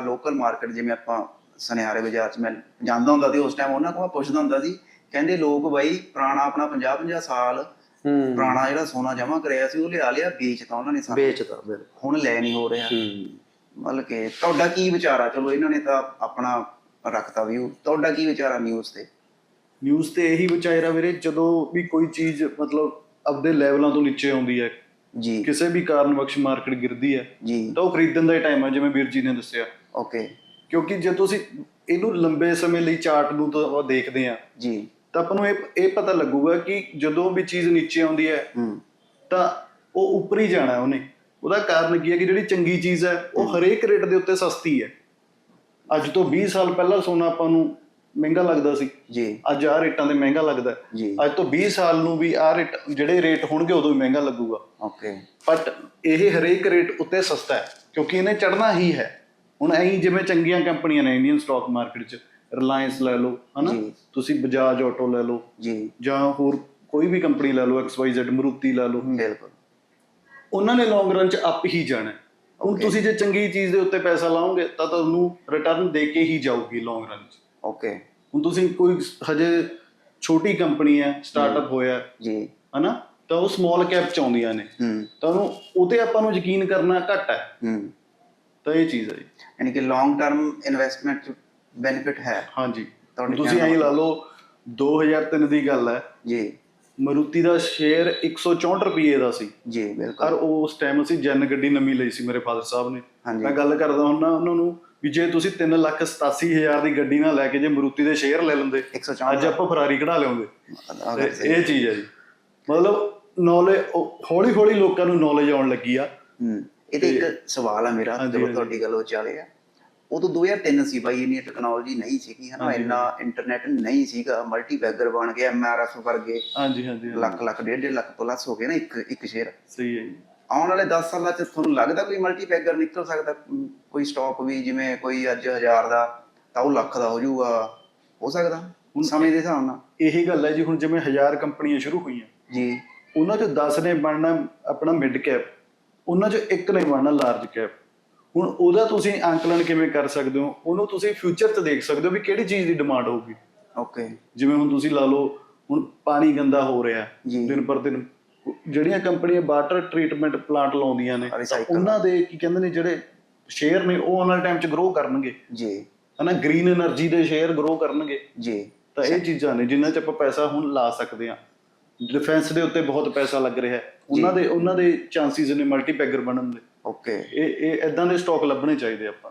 Local market ਜਿਵੇਂ ਆਪਾਂ ਸੁਨਿਆਰੇ ਬਾਜ਼ਾਰ 'ਚ ਮੈਂ ਜਾਂਦਾ ਹੁੰਦਾ ਸੀ ਉਸ ਟਾਈਮ ਉਹਨਾਂ ਕੋਲ ਪੁੱਛਦਾ ਹੁੰਦਾ ਸੀ ਕਹਿੰਦੇ ਲੋਕ ਬਾਈ ਪੁਰਾਣਾ ਆਪਣਾ 50 50 ਸਾਲ ਪੁਰਾਣਾ ਜਿਹੜਾ ਸੋਨਾ ਜਮ੍ਹਾਂ ਕਰਿਆ ਸੀ ਉਹ ਲਿਆ ਲਿਆ ਵੇਚਤਾ ਉਹਨਾਂ ਨੇ ਸਾਰਾ। ਵੇਚਦਾ ਬਿਲਕੁਲ। ਹੁਣ ਲੈ ਨਹੀਂ ਹੋ ਰਿਹਾ। ਮਤਲਬ ਕਿ ਤੁਹਾਡਾ ਕੀ ਵਿਚਾਰ ਆ? ਚਲੋ ਇਹਨਾਂ ਨੇ ਤਾਂ ਆਪਣਾ ਰੱਖਤਾ ਵਿਊ ਤੁਹਾਡਾ ਕੀ ਵਿਚਾਰ ਆ ਨਿਊਜ਼ ਤੇ? ਨਿਊਜ਼ ਤੇ ਇਹੀ ਵਿਚਾਰਾ ਵੀਰੇ ਜਦੋਂ ਵੀ ਕੋਈ ਚੀਜ਼ ਮਤਲਬ ਆਪਦੇ ਲੈਵਲਾਂ ਤੋਂ ਨੀਚੇ ਆਉਂਦੀ ਹੈ ਜੀ। ਕਿਸੇ ਵੀ ਕਾਰਨਵਸ਼ ਮਾਰਕੀਟ ਗਿਰਦੀ ਹੈ ਜੀ। ਤਾਂ ਉਹ ਖਰੀਦਣ ਦਾ ਹੀ ਟਾਈਮ ਹੈ ਜਿਵੇਂ ਵੀਰ ਜੀ ਨੇ ਦੱਸਿਆ। ਓਕੇ ਕਿਉਂਕਿ ਜੇ ਤੁਸੀਂ ਇਹਨੂੰ ਲੰਬੇ ਸਮੇਂ ਲਈ ਚਾਰਟ ਨੂੰ ਤਾਂ ਦੇਖਦੇ ਆ ਜੀ। ਤਾਂ ਆਪਾਂ ਨੂੰ ਇਹ ਇਹ ਪਤਾ ਲੱਗੂਗਾ ਕਿ ਜਦੋਂ ਵੀ ਚੀਜ਼ ਨੀਚੇ ਆਉਂਦੀ ਹੈ ਹੂੰ। ਤਾਂ ਉਹ ਉੱਪਰ ਹੀ ਜਾਣਾ ਉਹਨੇ। ਉਹਦਾ ਕਾਰਨ ਕੀ ਹੈ ਕਿ ਜਿਹੜੀ ਚੰਗੀ ਚੀਜ਼ ਹੈ ਉਹ ਹਰੇਕ ਰੇਟ ਦੇ ਉੱਤੇ ਸਸਤੀ ਹੈ। ਅੱਜ ਤੋਂ 20 ਸਾਲ ਪਹਿਲਾਂ ਸੋਨਾ ਆਪਾਂ ਨੂੰ ਮਹਿੰਗਾ ਲੱਗਦਾ ਸੀ। ਜੀ। ਅੱਜ ਆਹ ਰੇਟਾਂ ਤੇ ਮਹਿੰਗਾ ਲੱਗਦਾ। ਜੀ। ਅੱਜ ਤੋਂ 20 ਸਾਲ ਨੂੰ ਵੀ ਆਹ ਰੇਟ ਜਿਹੜੇ ਰੇਟ ਹੋਣਗੇ ਉਦੋਂ ਵੀ ਮਹਿੰਗਾ ਲੱਗੂਗਾ। ਓਕੇ। ਬਟ ਇਹ ਹਰੇਕ ਰੇਟ ਉੱਤੇ ਸਸਤਾ ਹੈ ਕਿਉਂਕਿ ਇਹਨੇ ਚੜਨਾ ਹੀ ਹੈ। ਹੁਣ ਐਂ ਜਿਵੇਂ ਚੰਗੀਆਂ ਕੰਪਨੀਆਂ ਨੇ ਇੰਡੀਅਨ ਸਟਾਕ ਮਾਰਕੀਟ 'ਚ ਰਿਲਾਇੰਸ ਲੈ ਲਓ ਹਨਾ। ਤੁਸੀਂ ਬਜਾਜ ਆਟੋ ਲੈ ਲਓ ਜੀ। ਜਾਂ ਹੋਰ ਕੋਈ ਵੀ ਕੰਪਨੀ ਲੈ ਲਓ XYZ ਮਰੂਤੀ ਲੈ ਲਓ। ਬਿਲਕੁਲ। ਉਹਨਾਂ ਨੇ ਲੌਂਗ ਰਨ 'ਚ ਅਪ ਹੀ ਜਾਣਾ। ਹੁਣ. ਤੁਸੀਂ ਜੇ ਚੰਗੀ ਚੀਜ਼ ਦੇ ਉੱਤੇ ਪੈਸਾ ਲਾਓਗੇ ਤਾਂ ਤੁਹਾਨੂੰ ਰਿਟਰਨ ਦੇ ਕੇ ਹੀ ਜਾਊਗੀ ਲੌਂਗ ਰਨ 'ਚ। ਓਕੇ ਹੁਣ ਤੁਸੀਂ ਕੋਈ ਹਜੇ ਛੋਟੀ ਕੰਪਨੀ ਹੈ ਸਟਾਰਟਅਪ ਹੋਇਆ। ਜੀ। ਹਨਾ? ਤਾਂ ਉਹ ਸਮਾਲ ਕੈਪ 'ਚ ਆਉਂਦੀਆਂ ਨੇ। ਹੂੰ। ਤਾਂ ਉਹਨੂੰ ਉਤੇ ਆਪਾਂ ਨੂੰ ਯਕੀਨ ਕਰਨਾ ਘੱਟ ਹੈ। ਹੂੰ। ਤਾਂ ਇਹ ਚੀਜ਼ ਹੈ ਯਾਨੀ ਕਿ ਲੌਂਗ ਟਰਮ ਇਨਵੈਸਟਮੈਂਟ ਬੈਨੀਫਿਟ ਹੈ। ਹਾਂਜੀ। ਤੁਸੀਂ ਐਂ ਲਾ ਲਓ 2003 ਦੀ ਗੱਲ ਹੈ। ਜੀ। ਮਰੂਤੀ ਦਾ ਸ਼ੇਅਰ 164 ਰੁਪਏ ਦਾ ਸੀ। ਜੀ ਪਰ ਬਿਲਕੁਲ ਉਸ ਟਾਈਮ ਅਸੀਂ ਜਨ ਗੱਡੀ ਨਵੀਂ ਲਈ ਸੀ ਮੇਰੇ ਫਾਦਰ ਸਾਹਿਬ ਨੇ। ਮੈਂ ਗੱਲ ਕਰਦਾ ਹੁੰਨਾ ਉਹਨਾਂ ਨੂੰ ਵੀ ਜੇ ਤੁਸੀਂ 3 ਲੱਖ 87 ਹਜ਼ਾਰ ਦੀ ਗੱਡੀ ਨਾ ਲੈ ਕੇ ਜੇ ਮਰੂਤੀ ਦੇ ਸ਼ੇਅਰ ਲੈ ਲੈਂਦੇ 164 ਅੱਜ ਆਪਾਂ ਫਰਾਰੀ ਕਢਾ ਲਿਆਉਂਦੇ। ਇਹ ਚੀਜ਼ ਹੈ ਜੀ। ਮਤਲਬ ਨੌਲੇਜ ਹੌਲੀ ਹੌਲੀ ਲੋਕਾਂ ਨੂੰ ਨੌਲੇਜ ਆਉਣ ਲੱਗੀ ਆ। ਇਹ ਤੇ ਇੱਕ ਸਵਾਲ ਆ ਮੇਰਾ। ਹਾਂਜੀ। ਤੁਹਾਡੀ ਗੱਲ ਵਿਚਾਲੇ ਆ ਉਦੋਂ 2003 ਸੀ ਬਾਈ ਇੰਨੀ ਟੈਕਨੋਲੋਜੀ ਨਹੀਂ ਸੀਗੀ ਹਨਾ ਇੰਨਾ ਇੰਟਰਨੈਟ ਨਹੀਂ ਸੀਗਾ ਮਲਟੀ ਬੈਗਰ ਬਣ ਗਿਆ ਐਮਆਰਐਫ ਵਰਗੇ। ਹਾਂਜੀ ਹਾਂਜੀ। ਲੱਖ ਲੱਖ ਡੇਢ ਡੇਢ ਲੱਖ ਪਲੱਸ ਹੋ ਗਏ ਨਾ ਇੱਕ ਇੱਕ ਸ਼ੇਅਰ ਸਹੀ ਹੈ ਜੀ। ਆਉਣ ਵਾਲੇ 10 ਸਾਲਾਂ ਚ ਤੁਹਾਨੂੰ ਲੱਗਦਾ ਕੋਈ ਮਲਟੀ ਬੈਗਰ ਨਿਕਲ ਸਕਦਾ? ਕੋਈ ਸਟਾਕ ਵੀ ਜਿਵੇਂ ਕੋਈ ਅੱਜ 1000 ਦਾ ਤਾਂ ਉਹ ਲੱਖ ਦਾ ਹੋ ਜਾਊਗਾ। ਹੋ ਸਕਦਾ? ਹੁਣ ਸਮੇਂ ਦੇ ਹਿਸਾਬ ਨਾਲ। ਇਹੀ ਗੱਲ ਹੈ ਜੀ ਹੁਣ ਜਿਵੇਂ ਹਜ਼ਾਰ ਕੰਪਨੀਆਂ ਸ਼ੁਰੂ ਹੋਈਆਂ। ਜੀ। ਉਹਨਾਂ ਚੋਂ 10 ਨੇ ਬਣਨਾ ਆਪਣਾ ਮਿਡ ਕੈਪ ਉਹਨਾਂ ਚੋਂ ਇੱਕ ਨੇ ਬਣਨਾ ਲਾਰਜ ਕੈਪ ਹੁਣ ਉਹਦਾ ਤੁਸੀਂ ਅੰਕਲਨ ਕਿਵੇਂ ਕਰ ਸਕਦੇ ਹੋ? ਉਹਨੂੰ ਤੁਸੀਂ ਫਿਊਚਰ 'ਚ ਦੇਖ ਸਕਦੇ ਹੋ ਵੀ ਕਿਹੜੀ ਚੀਜ਼ ਦੀ ਡਿਮਾਂਡ ਹੋਊਗੀ। ਓਕੇ ਜਿਵੇਂ ਹੁਣ ਤੁਸੀਂ ਲਾ ਲਓ ਹੁਣ ਪਾਣੀ ਗੰਦਾ ਹੋ ਰਿਹਾ। ਦਿਨ ਪਰ ਦਿਨ ਜਿਹੜੀਆਂ ਕੰਪਨੀਆਂ ਵਾਟਰ ਟ੍ਰੀਟਮੈਂਟ ਪਲਾਂਟ ਲਾਉਂਦੀਆਂ ਨੇ ਉਹਨਾਂ ਦੇ ਕੀ ਕਹਿੰਦੇ ਨੇ ਜਿਹੜੇ ਸ਼ੇਅਰ ਨੇ ਉਹ ਆਉਣ ਟਾਈਮ 'ਚ ਗਰੋ ਕਰਨਗੇ। ਜੀ। ਹਨਾ ਗ੍ਰੀਨ એનર્ਜੀ ਦੇ ਸ਼ੇਅਰ ਗਰੋ ਕਰਨਗੇ। ਜੀ। ਤਾਂ ਇਹ ਚੀਜ਼ਾਂ ਨੇ ਜਿਨ੍ਹਾਂ 'ਚ ਆਪਾਂ ਪੈਸਾ ਹੁਣ ਲਾ ਸਕਦੇ ਆ ਡਿਫੈਂਸ ਦੇ ਉੱਤੇ ਬਹੁਤ ਪੈਸਾ ਲੱਗ ਰਿਹਾ ਉਹਨਾਂ ਦੇ ਉਹਨਾਂ ਦੇ ਚਾਂਸਸ ਨੇ ਮਲਟੀਪੈਗਰ ਬਣਨ ਦੇ। ਓਕੇ ਇਹ ਇਹ ਇਦਾਂ ਦੇ ਸਟਾਕ ਲੱਭਣੇ ਚਾਹੀਦੇ ਆਪਾਂ